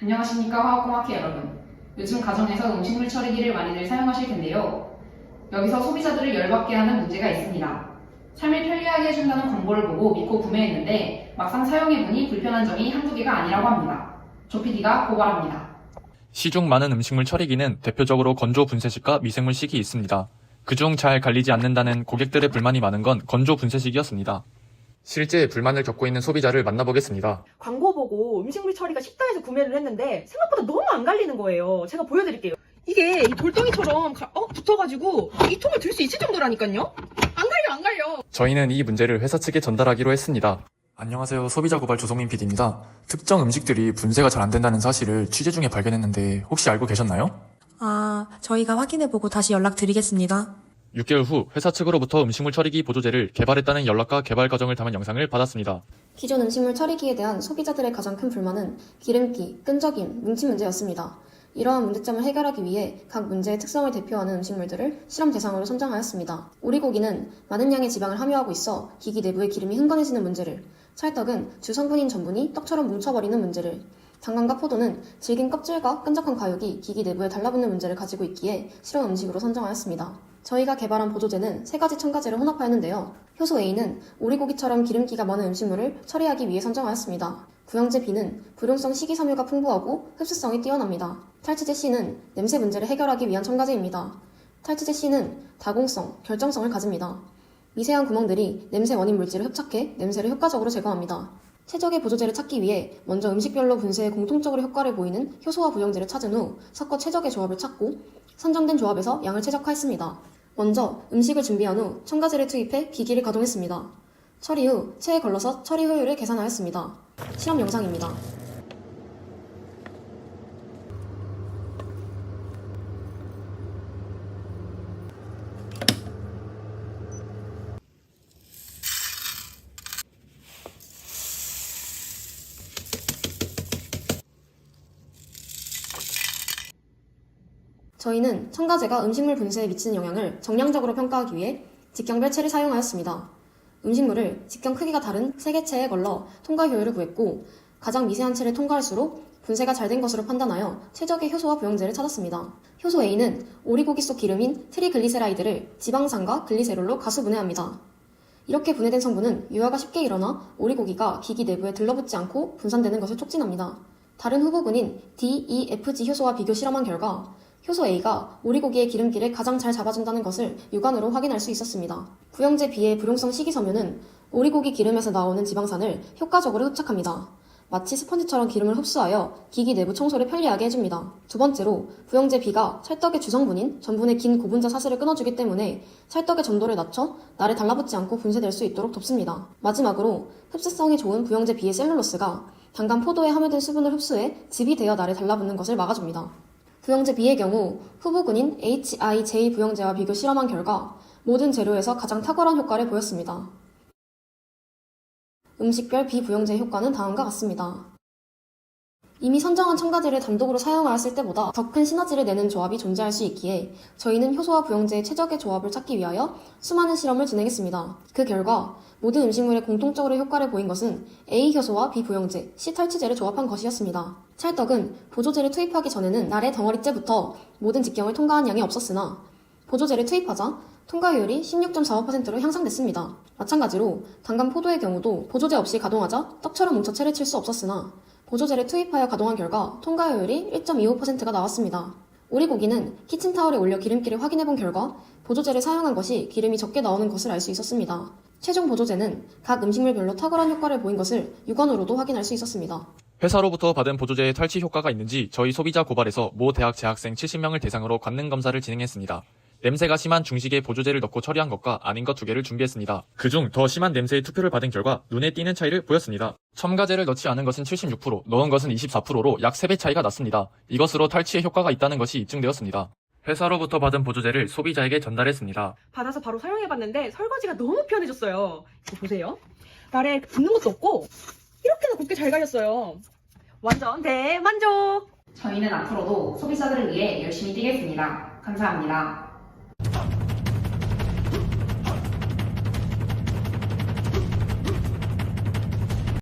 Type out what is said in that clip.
안녕하십니까 화학공학회 여러분. 요즘 가정에서 음식물 처리기를 많이들 사용하실 텐데요. 여기서 소비자들을 열받게 하는 문제가 있습니다. 삶을 편리하게 해준다는 광고를 보고 믿고 구매했는데 막상 사용해보니 불편한 점이 한두 개가 아니라고 합니다. 조PD가 고발합니다. 시중 많은 음식물 처리기는 대표적으로 건조 분쇄식과 미생물식이 있습니다. 그중 잘 갈리지 않는다는 고객들의 불만이 많은 건 건조 분쇄식이었습니다. 실제 불만을 겪고 있는 소비자를 만나보겠습니다. 광고 보고 음식물 처리가 식당에서 구매를 했는데 생각보다 너무 안 갈리는 거예요. 제가 보여드릴게요. 이게 이 돌덩이처럼 가- 어, 붙어가지고 이 통을 들 수 있을 정도라니까요? 안 갈려 안 갈려. 저희는 이 문제를 회사 측에 전달하기로 했습니다. 안녕하세요. 소비자 고발 조성민 PD입니다. 특정 음식들이 분쇄가 잘 안 된다는 사실을 취재 중에 발견했는데 혹시 알고 계셨나요? 아, 저희가 확인해보고 다시 연락드리겠습니다. 6개월 후 회사 측으로부터 음식물 처리기 보조제를 개발했다는 연락과 개발 과정을 담은 영상을 받았습니다. 기존 음식물 처리기에 대한 소비자들의 가장 큰 불만은 기름기, 끈적임, 뭉침 문제였습니다. 이러한 문제점을 해결하기 위해 각 문제의 특성을 대표하는 음식물들을 실험 대상으로 선정하였습니다. 오리고기는 많은 양의 지방을 함유하고 있어 기기 내부의 기름이 흥건해지는 문제를, 찰떡은 주 성분인 전분이 떡처럼 뭉쳐버리는 문제를, 당근과 포도는 질긴 껍질과 끈적한 과육이 기기 내부에 달라붙는 문제를 가지고 있기에 실험 음식으로 선정하였습니다. 저희가 개발한 보조제는 세 가지 첨가제를 혼합하였는데요. 효소 A는 오리고기처럼 기름기가 많은 음식물을 처리하기 위해 선정하였습니다. 구형제 B는 불용성 식이섬유가 풍부하고 흡수성이 뛰어납니다. 탈취제 C는 냄새 문제를 해결하기 위한 첨가제입니다. 탈취제 C는 다공성, 결정성을 가집니다. 미세한 구멍들이 냄새 원인 물질을 흡착해 냄새를 효과적으로 제거합니다. 최적의 보조제를 찾기 위해 먼저 음식별로 분쇄에 공통적으로 효과를 보이는 효소와 부형제를 찾은 후 섞어 최적의 조합을 찾고 선정된 조합에서 양을 최적화했습니다. 먼저 음식을 준비한 후 첨가제를 투입해 기기를 가동했습니다. 처리 후 체에 걸러서 처리 효율을 계산하였습니다. 실험 영상입니다. 저희는 첨가제가 음식물 분쇄에 미치는 영향을 정량적으로 평가하기 위해 직경별 체를 사용하였습니다. 음식물을 직경 크기가 다른 세개 체에 걸러 통과 효율을 구했고 가장 미세한 체를 통과할수록 분쇄가 잘 된 것으로 판단하여 최적의 효소와 부형제를 찾았습니다. 효소 A는 오리고기 속 기름인 트리글리세라이드를 지방산과 글리세롤로 가수 분해합니다. 이렇게 분해된 성분은 유화가 쉽게 일어나 오리고기가 기기 내부에 들러붙지 않고 분산되는 것을 촉진합니다. 다른 후보군인 D, E, FG 효소와 비교 실험한 결과 효소 A가 오리고기의 기름기를 가장 잘 잡아준다는 것을 육안으로 확인할 수 있었습니다. 구형제 B의 불용성 식이섬유는 오리고기 기름에서 나오는 지방산을 효과적으로 흡착합니다. 마치 스펀지처럼 기름을 흡수하여 기기 내부 청소를 편리하게 해줍니다. 두 번째로 부형제 B가 찰떡의 주성분인 전분의 긴 고분자 사슬을 끊어주기 때문에 찰떡의 점도를 낮춰 날에 달라붙지 않고 분쇄될 수 있도록 돕습니다. 마지막으로 흡수성이 좋은 부형제 B의 셀룰로스가 단감 포도에 함유된 수분을 흡수해 즙이 되어 날에 달라붙는 것을 막아줍니다. 부형제 B의 경우 후보군인 HIJ 부형제와 비교 실험한 결과 모든 재료에서 가장 탁월한 효과를 보였습니다. 음식별 비부형제 효과는 다음과 같습니다. 이미 선정한 첨가제를 단독으로 사용하였을 때보다 더 큰 시너지를 내는 조합이 존재할 수 있기에 저희는 효소와 부형제의 최적의 조합을 찾기 위하여 수많은 실험을 진행했습니다. 그 결과 모든 음식물에 공통적으로 효과를 보인 것은 A 효소와 B 부형제, C 탈취제를 조합한 것이었습니다. 찰떡은 보조제를 투입하기 전에는 날의 덩어리째부터 모든 직경을 통과한 양이 없었으나 보조제를 투입하자 통과효율이 16.45%로 향상됐습니다. 마찬가지로 당감 포도의 경우도 보조제 없이 가동하자 떡처럼 뭉쳐 채를 칠 수 없었으나 보조제를 투입하여 가동한 결과 통과효율이 1.25%가 나왔습니다. 오리고기는 키친타월에 올려 기름기를 확인해 본 결과 보조제를 사용한 것이 기름이 적게 나오는 것을 알 수 있었습니다. 최종 보조제는 각 음식물별로 탁월한 효과를 보인 것을 육안으로도 확인할 수 있었습니다. 회사로부터 받은 보조제의 탈취 효과가 있는지 저희 소비자 고발에서 모 대학 재학생 70명을 대상으로 관능 검사를 진행했습니다. 냄새가 심한 중식에 보조제를 넣고 처리한 것과 아닌 것 두 개를 준비했습니다. 그중 더 심한 냄새의 투표를 받은 결과 눈에 띄는 차이를 보였습니다. 첨가제를 넣지 않은 것은 76%, 넣은 것은 24%로 약 3배 차이가 났습니다. 이것으로 탈취에 효과가 있다는 것이 입증되었습니다. 회사로부터 받은 보조제를 소비자에게 전달했습니다. 받아서 바로 사용해봤는데 설거지가 너무 편해졌어요. 이거 보세요. 날에 붙는 것도 없고 이렇게나 곱게 잘 갈렸어요. 완전 대만족. 저희는 앞으로도 소비자들을 위해 열심히 뛰겠습니다. 감사합니다.